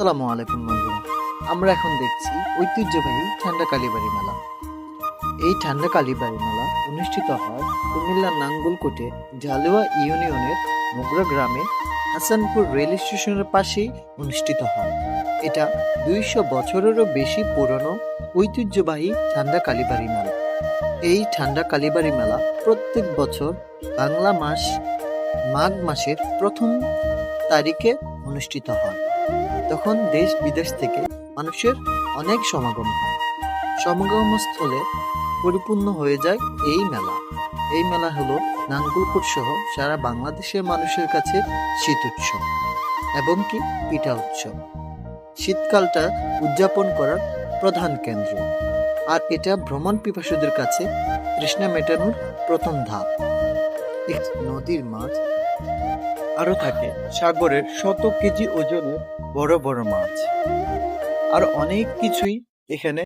আসসালামু আলাইকুম বন্ধুরা। আমরা এখন দেখছি ঐতিহ্যবাহী ঠান্ডা কালীবাড়ি মেলা। এই ঠান্ডা কালীবাড়ি মেলা অনুষ্ঠিত হয় কুমিল্লার নাঙ্গলকোটে ঝালুয়া ইউনিয়নের মোগরা গ্রামে হাসানপুর রেল স্টেশনের পাশেই অনুষ্ঠিত হয়। এটা দুইশো বছরেরও বেশি পুরনো ঐতিহ্যবাহী ঠান্ডা কালীবাড়ি মেলা। এই ঠান্ডা কালীবাড়ি মেলা প্রত্যেক বছর বাংলা মাস, মাঘ মাসের প্রথম তারিখে অনুষ্ঠিত হয়। তখন দেশ বিদেশ থেকে মানুষের অনেক সমাগম হয়। সমাগমস্থলে পরিপূর্ণ হয়ে যায় এই মেলা। এই মেলা হলো নাঙ্গলকোট সহ সারা বাংলাদেশের মানুষের কাছে শীত উৎসব এবং কি পিঠা উৎসব। শীতকালটা উদযাপন করার প্রধান কেন্দ্র। আর এটা ভ্রমণ পিপাসুদের কাছে তৃষ্ণা মেটানোর প্রথম ধাপ। নদীর মাছ আরও থাকে। সাগরের শত কেজি ওজনের বড় বড় মাছ। আর অনেক কিছুই এখানে